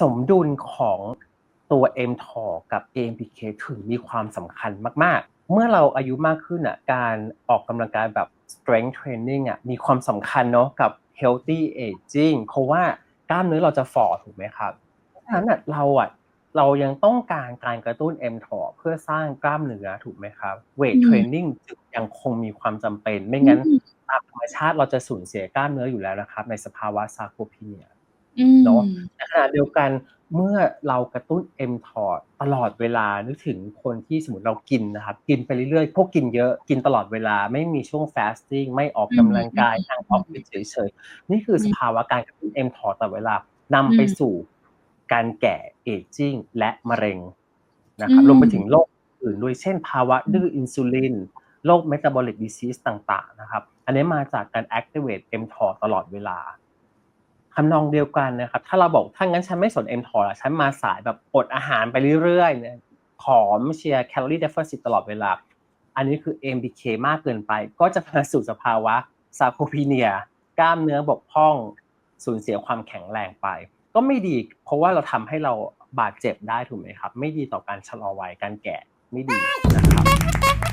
สมดุลของตัว mTOR กับ AMPK ถึงมีความสำคัญมาก ๆ เมื่อเราอายุมากขึ้นอะการออกกำลังกายแบบ strength training อะมีความสำคัญเนาะกับ healthy aging เพราะว่ากล้ามเนื้อเราจะฝ่อถูกไหมครับเพราะฉะนั้นอะเราอะเรายังต้องการการกระตุ้น mTOR เพื่อสร้างกล้ามเนื้อถูกไหมครับ weight อืม training จึงยังคงมีความจำเป็น ไม่งั้นอืมตามธรรมชาติเราจะสูญเสียกล้ามเนื้ออยู่แล้วนะครับ ในสภาวะซาโคพีเนียอืม เนอะในขณะเดียวกันเมื่อเรากระตุ้น mTOR ตลอดเวลานึกถึงคนที่สมมติเรากินนะครับกินไปเรื่อยๆ พวกกินเยอะกินตลอดเวลาไม่มีช่วง fasting ไม่ออกกำลังกายนั่งออฟฟิศเฉยๆนี่คือสภาวะการกระตุ้น mTOR ตลอดเวลานำไปสู่การแก่ aging และมะเร็งนะครับอืมรวมไปถึงโรคอื่นด้วยเช่นภาวะดื้ออินซูลินโรค metabolic disease ต่างๆนะครับอันนี้มาจากการ activate mTOR ตลอดเวลา ทำนองเดียวกันนะครับ ถ้าเราบอกถ้างั้นฉันไม่สน mTOR ละฉันมาสายแบบอดอาหารไปเรื่อยๆเนี่ยผอมเชียร์แคลอรี่เดฟเฟ c ตลอดเวลา อันนี้คือ MBK มากเกินไป ก็จะมาสู่สภาวะซาโคพีเนีย กล้ามเนื้อบกพร่อง สูญเสียความแข็งแรงไป ก็ไม่ดี เพราะว่าเราทำให้เราบาดเจ็บได้ถูกไหมครับ ไม่ดีต่อการชะลอวัยการแก่ไม่ดีนะครับ